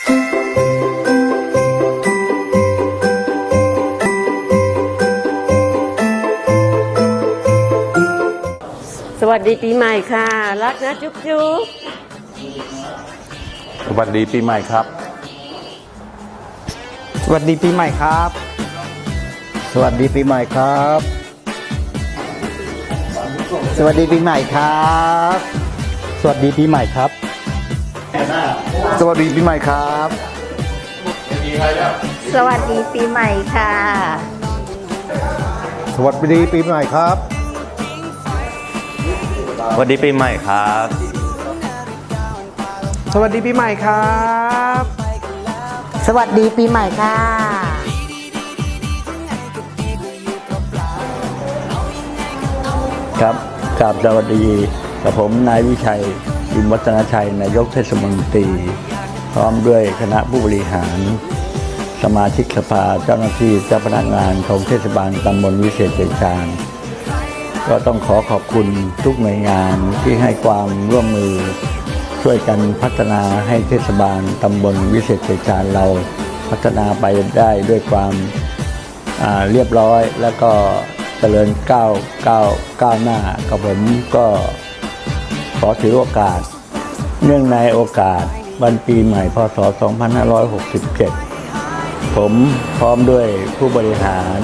สวัสดีปีใหม่ค่ะ รักนะจุ๊บจุ๊บสวัสดีปีใหม่ครับ สวัสดีปีใหม่ครับ สวัสดีปีใหม่ครับ สวัสดีปีใหม่ครับ สวัสดีปีใหม่ครับ สวัสดีปีใหม่ครับ สวัสดีปีใหม่ค่ะ สวัสดีปีใหม่ครับ สวัสดีปีใหม่ครับ สวัสดีปีใหม่ครับ สวัสดีปีใหม่ค่ะ ครับกราบสวัสดีกับผมนายวิชัย ยิมวัฒนาชัยนายกเทศมนตรี พร้อมด้วยคณะผู้บริหาร สมาชิกสภาเจ้าหน้าที่เจ้าพนักงานของเทศบาลตำบลวิเศษชัยชาญก็ต้องขอขอบคุณทุกหน่วยงานที่ให้ความร่วมมือ ช่วยกันพัฒนาให้เทศบาลตำบลวิเศษชัยชาญเราพัฒนาไปได้ด้วยความเรียบร้อยแล้วก็เจริญก้าวก้าวก้าวหน้ากับผมก็ ขอถือโอกาส เนื่องในโอกาสวันปีใหม่พศ 2567 ผมพร้อมด้วยผู้บริหาร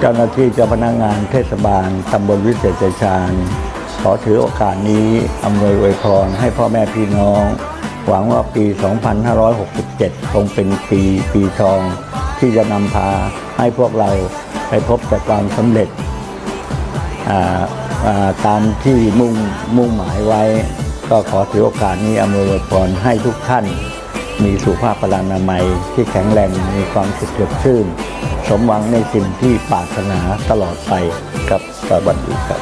เจ้าหน้าที่เจ้าพนักงานเทศบาลตำบลวิเศษชัยชาญขอถือโอกาสนี้อำนวยอวยพรให้พ่อแม่พี่น้อง หวังว่าปี 2567 คงเป็นปีปีทอง ที่จะนำพาให้พวกเราไปพบแต่ความสำเร็จอ่า ตามที่มุ่งมุ่งหมายไว้ ก็ขอถือโอกาสนี้อำนวยพรให้ทุกท่าน มีสุขภาพพลานามัยที่แข็งแรงมีความสุขสดชื่น สมหวังในสิ่งที่ปรารถนาตลอดไปกับสวัสดีครับ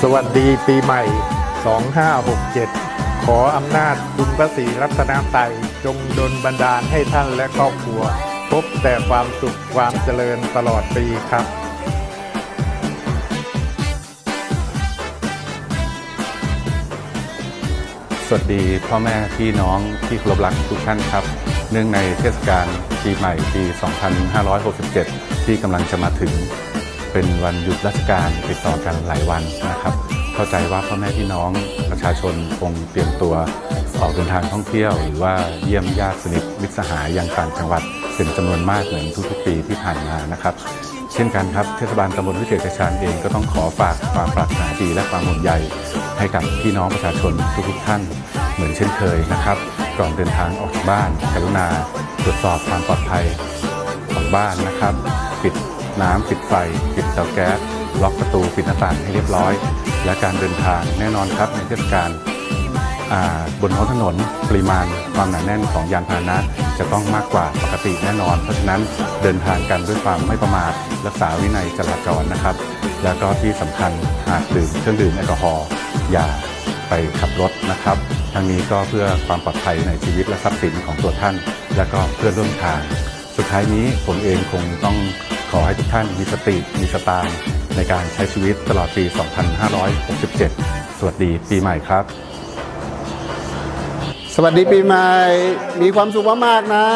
สวัสดีปีใหม่ 2567 ขออำนาจคุณพระศรีรัตนตรัยจงดลบันดาลให้ท่านและครอบครัว พบแต่ความสุขความเจริญตลอดปีครับสวัสดีพ่อแม่พี่น้องที่เคารพรักทุกท่านครับ เนื่องในเทศกาลปีใหม่ปี 2567 ที่กำลังจะมาถึง เป็นวันหยุดราชการติดต่อกันหลายวันนะครับ เข้าใจว่าพ่อแม่พี่น้องประชาชนคงเตรียมตัวออกเดินทางท่องเที่ยว หรือว่าเยี่ยมญาติสนิทมิตรสหายยังต่างจังหวัด เป็นจำนวนมากเหมือนทุกๆปีที่ผ่านมานะครับ เช่นกันครับเทศบาลตำบลวิเศษชัยชาญเองก็ต้องขอฝากความปรารถนาดีและความห่วงใยให้กับพี่น้องประชาชนทุกๆท่านเหมือนเช่นเคยนะครับ ก่อนเดินทางออกจากบ้าน กรุณาตรวจสอบความปลอดภัยของบ้านนะครับ ปิดน้ำปิดไฟ ปิดเตาแก๊สล็อกประตูปิดหน้าต่างให้เรียบร้อย และการเดินทางแน่นอนครับในเทศกาล บนท้องถนนปริมาณความหนาแน่นของยานพาหนะ จะต้องมากกว่าปกติแน่นอน เพราะฉะนั้นเดินทางกันด้วยความไม่ประมาทรักษาวินัยจราจรนะครับ แล้วก็ที่สำคัญหากดื่มเครื่องดื่มแอลกอฮอล์อย่าไปขับรถนะครับทั้งนี้ก็เพื่อความปลอดภัยในชีวิตและทรัพย์สินของตัวท่าน และก็เพื่อนร่วมทาง สุดท้ายนี้ผมเองคงต้องขอให้ทุกท่านมีสติมีสตางค์ในการใช้ชีวิตตลอดปี 2567 สวัสดีปีใหม่ครับ สวัสดีปีใหม่ มีความสุขมากๆนะ